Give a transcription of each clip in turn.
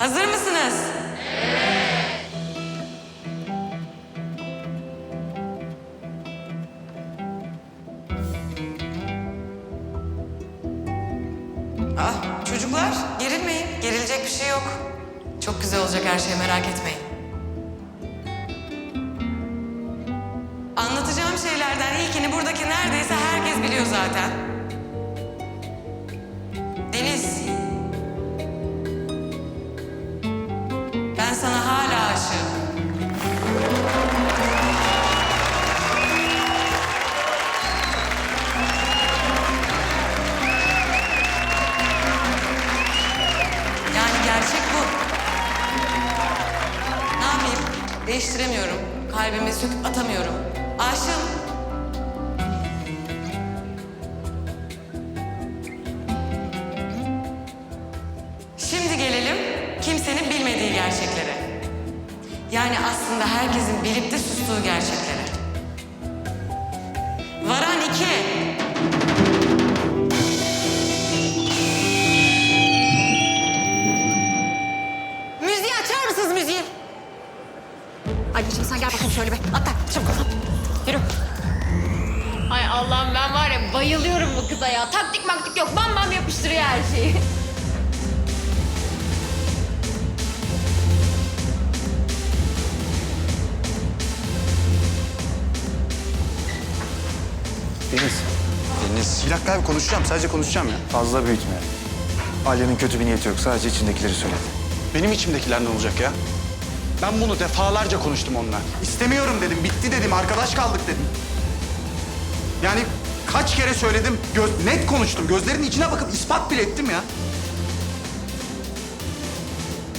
Hazır mısınız? Ah çocuklar gerilmeyin. Gerilecek bir şey yok. Çok güzel olacak her şey merak etmeyin. Bayılıyorum bu kıza ya. Taktik maktik yok. Bam bam yapıştırıyor her şeyi. Deniz. Deniz. Bir dakika abi konuşacağım. Sadece konuşacağım ya. Fazla büyütme. Aliye'nin kötü bir niyeti yok. Sadece içindekileri söyledi. Benim içimdekiler ne olacak ya? Ben bunu defalarca konuştum onunla. İstemiyorum dedim, bitti dedim, arkadaş kaldık dedim. Yani kaç kere söyledim, göz, net konuştum. Gözlerinin içine bakıp ispat bile ettim ya.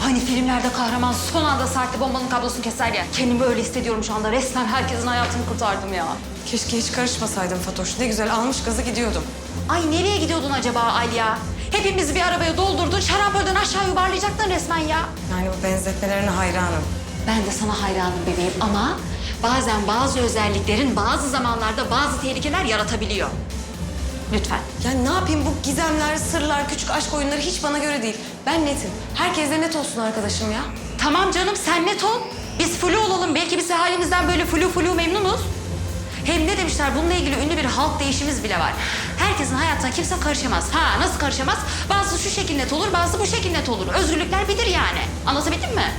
Hani filmlerde kahraman son anda saatte bombanın kablosunu keser ya. Kendimi öyle hissediyorum şu anda. Resmen herkesin hayatını kurtardım ya. Keşke hiç karışmasaydım Fatoş. Ne güzel almış gazı gidiyordum. Ay nereye gidiyordun acaba Alya? Hepimizi bir arabaya doldurdun, şarampolden aşağı yuvarlayacaktın resmen ya. Yani bu benzetmelerine hayranım. Ben de sana hayranım bebeğim ama bazen bazı özelliklerin bazı zamanlarda bazı tehlikeler yaratabiliyor. Lütfen. Ya ne yapayım bu gizemler, sırlar, küçük aşk oyunları hiç bana göre değil. Ben netim. Herkes de net olsun arkadaşım ya. Tamam canım sen net ol. Biz flu olalım. Belki biz halimizden böyle flu flu memnunuz. Hem ne demişler bununla ilgili ünlü bir halk değişimiz bile var. Herkesin hayatına kimse karışamaz. Ha nasıl karışamaz? Bazı şu şekil net olur, bazı bu şekil net olur. Özgürlükler bilir yani. Anlatabildim mi?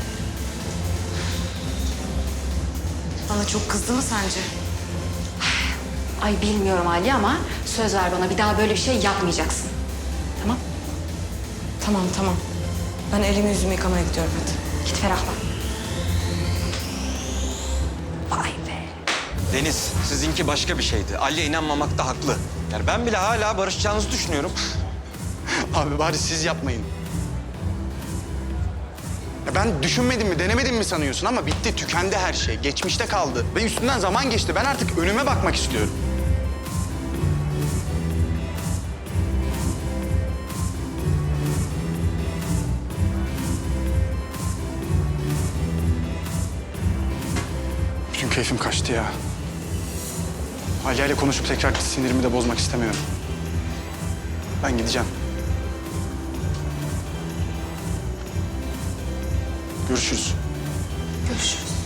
Bana çok kızdı mı sence? Ay bilmiyorum Ali ama söz ver bana bir daha böyle bir şey yapmayacaksın. Tamam? Tamam tamam. Ben elimi yüzümü yıkamaya gidiyorum hadi. Git ferahla. Vay be. Deniz, sizinki başka bir şeydi. Ali'ye inanmamakta haklı. Yani ben bile hala barışacağınızı düşünüyorum. Abi bari siz yapmayın. Ya ben düşünmedim mi, denemedim mi sanıyorsun ama bitti, tükendi her şey. Geçmişte kaldı ve üstünden zaman geçti. Ben artık önüme bakmak istiyorum. Bütün keyfim kaçtı ya. Aliye ile konuşup tekrar sinirimi de bozmak istemiyorum. Ben gideceğim. Görüşürüz. Görüşürüz.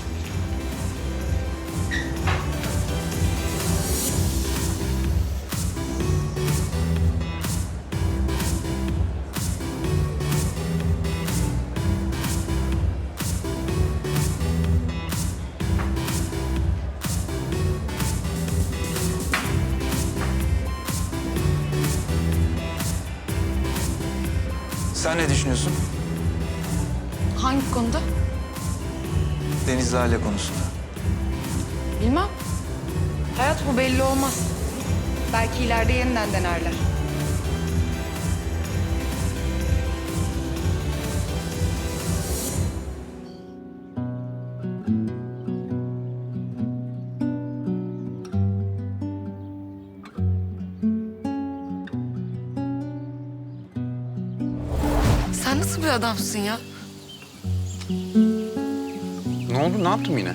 Ali konusunda. Bilmem. Hayat bu belli olmaz. Belki ileride yeniden denerler. Sen nasıl bir adamsın ya? Oldu? Ne yaptım yine?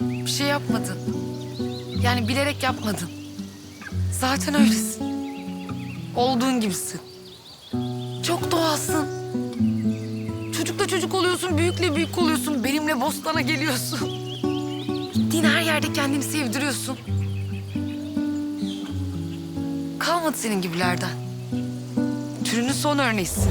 Bir şey yapmadın. Yani bilerek yapmadın. Zaten öylesin. Olduğun gibisin. Çok doğalsın. Çocukla çocuk oluyorsun, büyükle büyük oluyorsun, benimle bostana geliyorsun. Gittiğin her yerde kendini sevdiriyorsun. Kalmadı senin gibilerden. Türünün son örneğisin.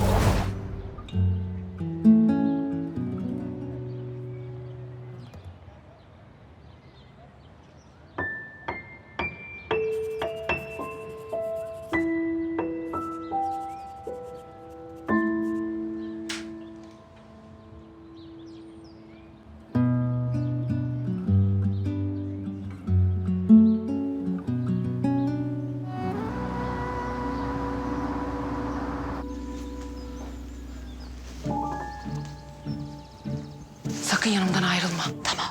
Sakın yanımdan ayrılma. Tamam.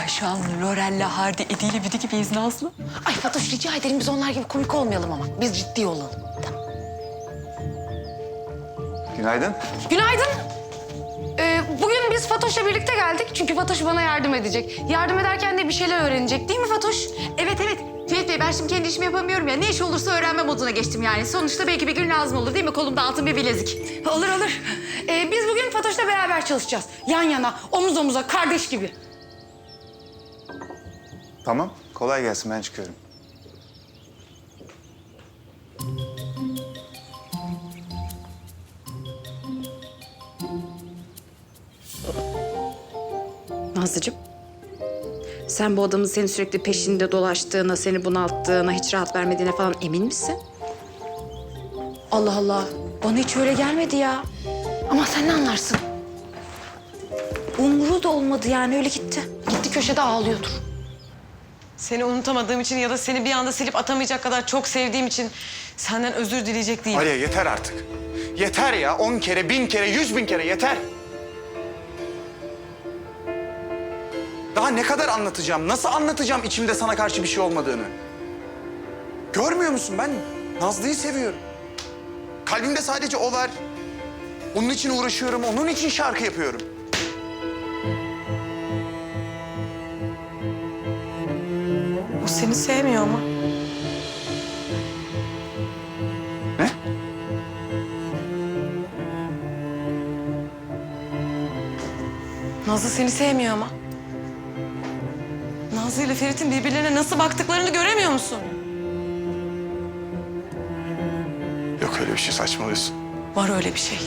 Ayşe Hanım, Lorel'le Hardy, Edi ile Vidi gibiyiz Nazlı. Ay Fatoş rica ederim biz onlar gibi komik olmayalım ama. Biz ciddi olalım. Tamam. Günaydın. Günaydın. Ee, bugün biz Fatoş'la birlikte geldik. Çünkü Fatoş bana yardım edecek. Yardım ederken de bir şeyler öğrenecek değil mi Fatoş? Evet evet. Bey ben şimdi kendi işimi yapamıyorum ya. Ne iş olursa öğrenme moduna geçtim yani. Sonuçta belki bir gün lazım olur değil mi? Kolumda altın bir bilezik. Olur olur. Ee, biz bugün Fatoş'la beraber çalışacağız. Yan yana, omuz omuza, kardeş gibi. Tamam. Kolay gelsin. Ben çıkıyorum. Nazlıcığım. Sen bu adamın senin sürekli peşinde dolaştığına, seni bunalttığına, hiç rahat vermediğine falan emin misin? Allah Allah. Bana hiç öyle gelmedi ya. Ama sen ne anlarsın? Umuru da olmadı yani öyle gitti. Gitti köşede ağlıyordur. Seni unutamadığım için ya da seni bir anda silip atamayacak kadar çok sevdiğim için senden özür dileyecek değilim. Aliye yeter artık. Yeter ya. On kere, bin kere, yüz bin kere yeter. Daha ne kadar anlatacağım? Nasıl anlatacağım içimde sana karşı bir şey olmadığını? Görmüyor musun? Ben Nazlı'yı seviyorum. Kalbimde sadece o var. Onun için uğraşıyorum, onun için şarkı yapıyorum. O seni sevmiyor ama. Ne? Nazlı seni sevmiyor ama. Nazlı ile Ferit'in birbirlerine nasıl baktıklarını göremiyor musun? Yok öyle bir şey saçmalıyorsun. Var öyle bir şey.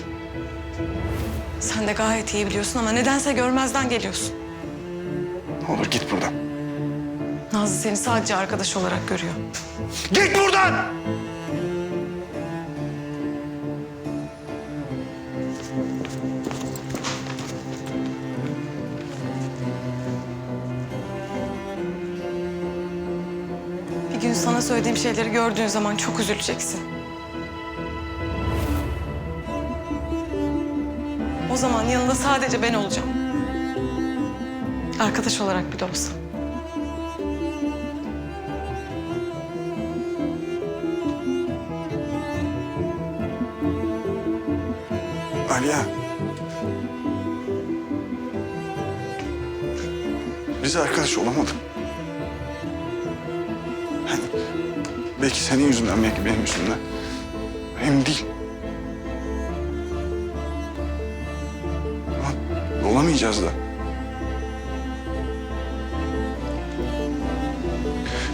Sen de gayet iyi biliyorsun ama nedense görmezden geliyorsun. Ne olur git buradan. Nazlı seni sadece arkadaş olarak görüyor. Git buradan! Söylediğim şeyleri gördüğün zaman çok üzüleceksin. O zaman yanında sadece ben olacağım. Arkadaş olarak bile olsa. Aliye. Biz arkadaş olamadık. Belki senin yüzünden, belki benim yüzümden. Emin değil. Ama olamayacağız da.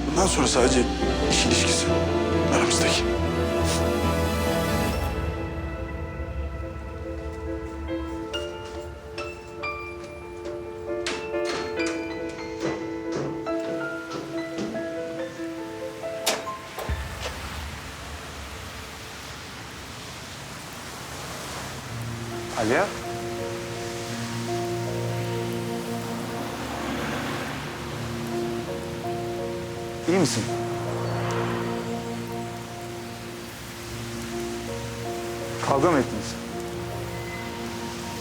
Bundan sonra sadece iş ilişkisi aramızdaki. Kavga mı ettiniz?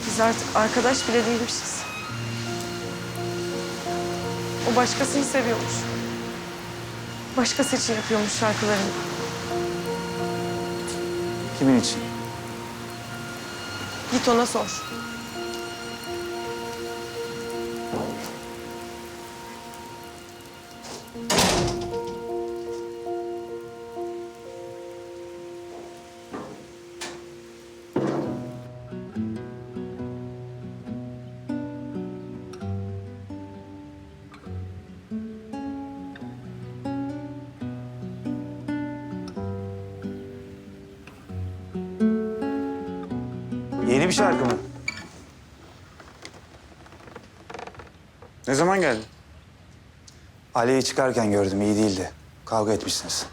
Biz artık arkadaş bile değilmişiz. O başkasını seviyormuş. Başkası için yapıyormuş şarkılarını. Kimin için? Git ona sor. Yeni bir şarkı mı? Ne zaman geldin? Ali'yi çıkarken gördüm. iyi değildi. Kavga etmişsiniz.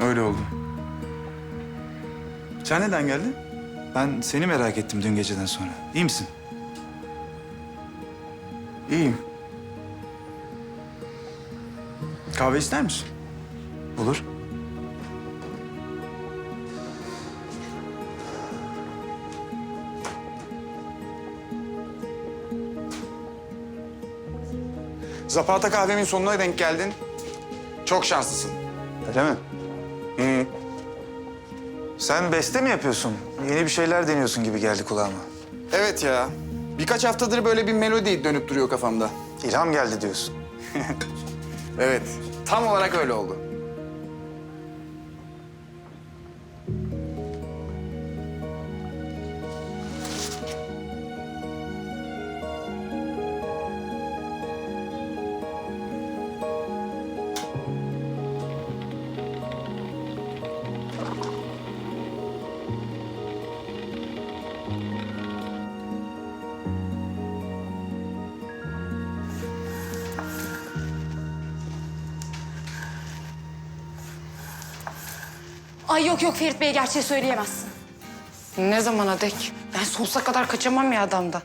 Öyle oldu. Sen neden geldin? Ben seni merak ettim dün geceden sonra. İyi misin? İyiyim. Kahve ister misin? Olur. Zapata kahvemin sonuna denk geldin. Çok şanslısın. Öyle mi? Hı. Sen beste mi yapıyorsun? Yeni bir şeyler deniyorsun gibi geldi kulağıma. Evet ya. Birkaç haftadır böyle bir melodi dönüp duruyor kafamda. İlham geldi diyorsun. Evet. Tam olarak öyle oldu. Ay yok yok Ferit Bey gerçeği söyleyemezsin. Ne zamana dek? Ben sonsuza kadar kaçamam ya adamdan.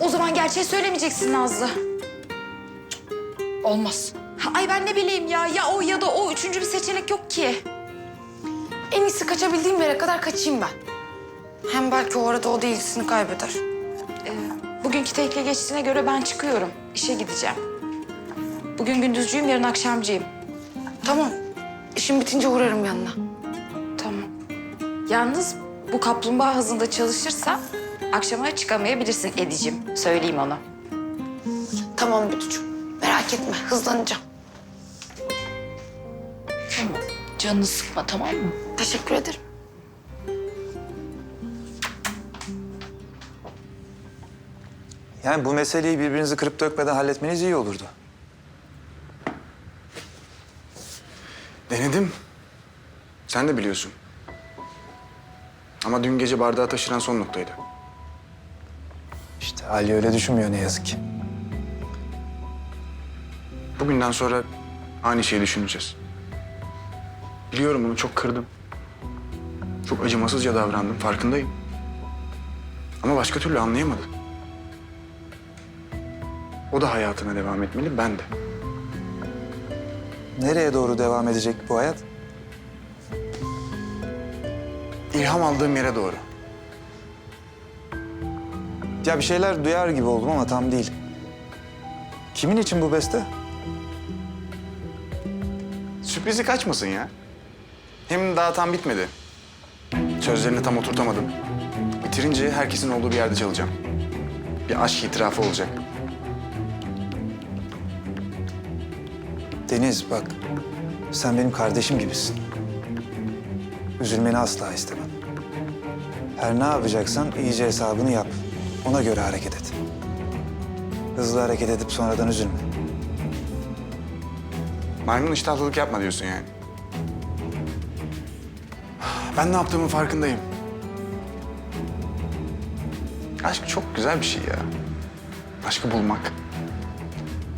O zaman gerçeği söylemeyeceksin Nazlı. Olmaz. Ay ben ne bileyim ya. Ya o ya da o. Üçüncü bir seçenek yok ki. En iyisi kaçabildiğim yere kadar kaçayım ben. Hem belki o arada o da ilgisini kaybeder. Ee, bugünkü tekle geçtiğine göre ben çıkıyorum. İşe gideceğim. Bugün gündüzcüyüm, yarın akşamcıyım. Tamam. İşim bitince uğrarım yanına. Tamam. Yalnız bu kaplumbağa hızında çalışırsa akşama çıkamayabilirsin Edicim. Söyleyeyim ona. Tamam Büdücüğüm. Merak etme. Hızlanacağım. Canını sıkma tamam mı? Teşekkür ederim. Yani bu meseleyi birbirinizi kırıp dökmeden halletmeniz iyi olurdu. Denedim. Sen de biliyorsun. Ama dün gece bardağı taşıran son noktaydı. İşte Ali öyle düşünmüyor ne yazık ki. Bugünden sonra aynı şeyi düşüneceğiz. Biliyorum onu çok kırdım. Çok acımasızca davrandım, farkındayım. Ama başka türlü anlayamadı. O da hayatına devam etmeli, ben de. Nereye doğru devam edecek bu hayat? İlham aldığım yere doğru. Ya bir şeyler duyar gibi oldum ama tam değil. Kimin için bu beste? Sürprizi kaçmasın ya. Hem daha tam bitmedi. Sözlerini tam oturtamadım. Bitirince herkesin olduğu bir yerde çalacağım. Bir aşk itirafı olacak. Deniz bak, sen benim kardeşim gibisin. Üzülmeni asla istemem. Her ne yapacaksan iyice hesabını yap. Ona göre hareket et. Hızlı hareket edip sonradan üzülme. Maymun iştahlılık yapma diyorsun yani. Ben ne yaptığımın farkındayım. Aşk çok güzel bir şey ya. Aşkı bulmak.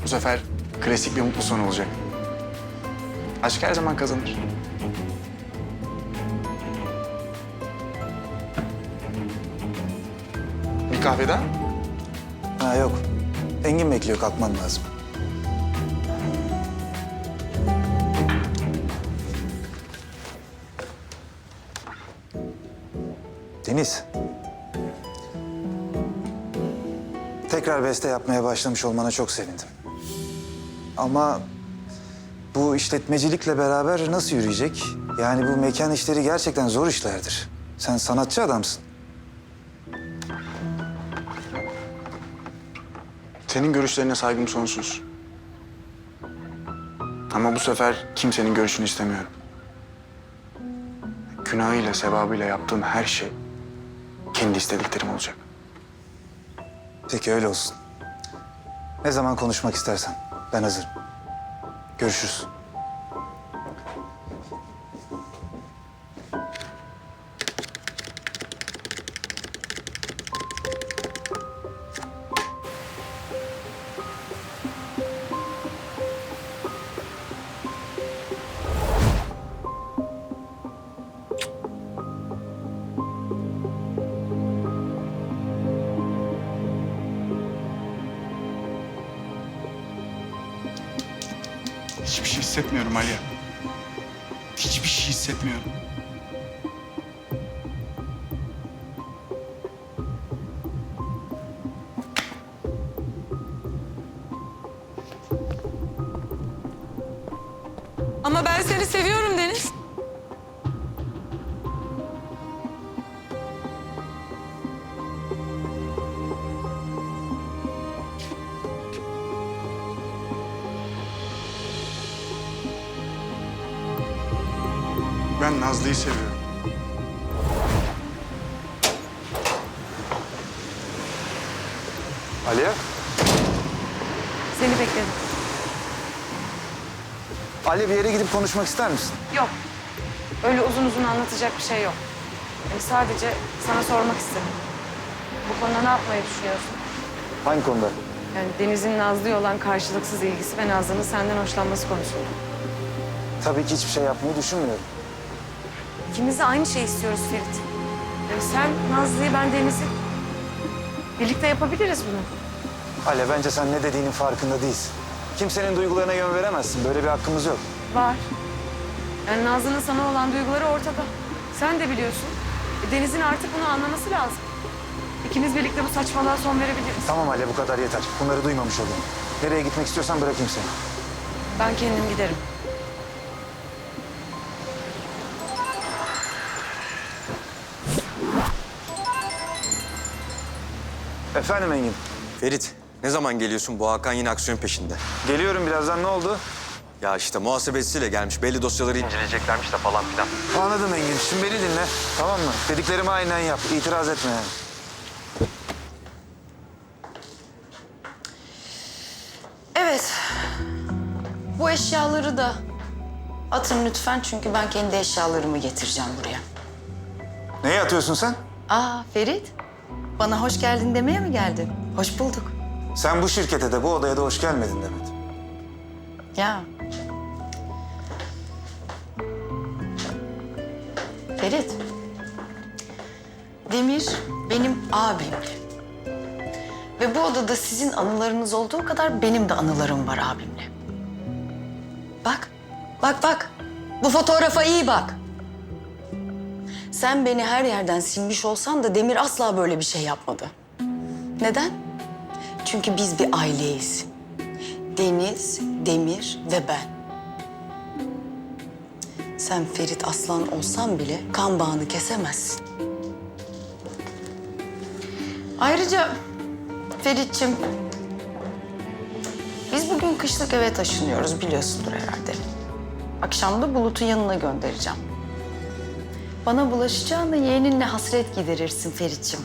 Bu sefer klasik bir mutlu son olacak. Aşk her zaman kazanır. Bir kahve daha? Ha yok, Engin bekliyor, kalkman lazım. Deniz. Tekrar beste yapmaya başlamış olmana çok sevindim. Ama bu işletmecilikle beraber nasıl yürüyecek? Yani bu mekan işleri gerçekten zor işlerdir. Sen sanatçı adamsın. Senin görüşlerine saygım sonsuz. Ama bu sefer kimsenin görüşünü istemiyorum. Günahıyla, sevabıyla yaptığım her şey kendi istediklerim olacak. Peki öyle olsun. Ne zaman konuşmak istersen ben hazırım. Görüşürüz. Seni seviyorum Deniz. Ben Nazlı'yı seviyorum. Aliye? Seni bekledim. Ali bir yere gidip konuşmak ister misin? Yok. Öyle uzun uzun anlatacak bir şey yok. Yani sadece sana sormak istedim. Bu konuda ne yapmayı düşünüyorsun? Hangi konuda? Yani Deniz'in Nazlı'ya olan karşılıksız ilgisi ve Nazlı'nın senden hoşlanması konusunda. Tabii ki hiçbir şey yapmayı düşünmüyorum. İkimiz de aynı şeyi istiyoruz Ferit. Yani sen Nazlı'yı, ben Deniz'i. Birlikte yapabiliriz bunu. Ale bence sen ne dediğinin farkında değilsin. Kimsenin duygularına yön veremezsin. Böyle bir hakkımız yok. Var. Yani Nazlı'nın sana olan duyguları ortada. Sen de biliyorsun. E, Deniz'in artık bunu anlaması lazım. İkimiz birlikte bu saçmalığa son verebiliriz. Tamam Ale bu kadar yeter. Bunları duymamış olayım. Nereye gitmek istiyorsan bırakayım seni. Ben kendim giderim. Efendim Engin. Ferit, ne zaman geliyorsun? Bu Hakan yine aksiyon peşinde. Geliyorum birazdan ne oldu? Ya işte muhasebecisiyle gelmiş. Belli dosyaları inceleyeceklermiş de falan filan. Anladım Engin. Şimdi beni dinle. Tamam mı? Dediklerimi aynen yap. İtiraz etme yani. Evet. Bu eşyaları da atın lütfen çünkü ben kendi eşyalarımı getireceğim buraya. Neye atıyorsun sen? Aa Ferit, bana hoş geldin demeye mi geldin? Hoş bulduk. Sen bu şirkete de bu odaya da hoş gelmedin Demet. Ya. Ferit, Demir benim abimdi. Ve bu odada sizin anılarınız olduğu kadar benim de anılarım var abimle. Bak, bak bak. Bu fotoğrafa iyi bak. Sen beni her yerden silmiş olsan da Demir asla böyle bir şey yapmadı. Neden? Çünkü biz bir aileyiz. Deniz, Demir ve ben. Sen Ferit Aslan olsan bile kan bağını kesemezsin. Ayrıca Ferit'çim, biz bugün kışlık eve taşınıyoruz biliyorsundur herhalde. Akşam da Bulut'un yanına göndereceğim. Bana bulaşacağına yeğeninle hasret giderirsin Ferit'çim.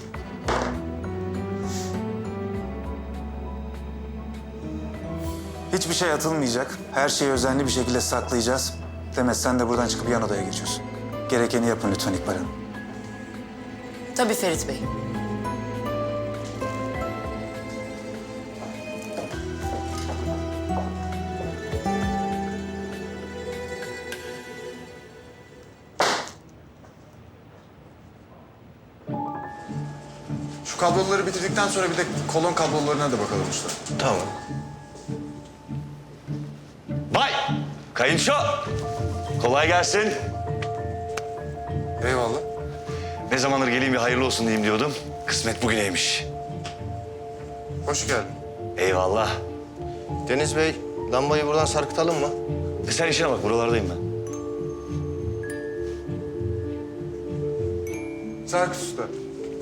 Hiçbir şey atılmayacak. Her şeyi özenli bir şekilde saklayacağız. Demet sen de buradan çıkıp yan odaya geçiyorsun. Gerekeni yapın lütfen İkbal Hanım. Tabii Ferit Bey. Şu kabloları bitirdikten sonra bir de kolon kablolarına da bakalım usta. Tamam. Kayınço! Kolay gelsin. Eyvallah. Ne zamandır geleyim bir hayırlı olsun diyeyim diyordum. Kısmet bugüneymiş. Hoş geldin. Eyvallah. Deniz Bey, lambayı buradan sarkıtalım mı? E sen işine bak, buralardayım ben. Sarkıs usta.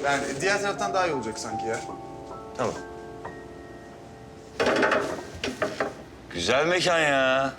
Yani diğer taraftan daha iyi olacak sanki ya. Tamam. Güzel mekan ya.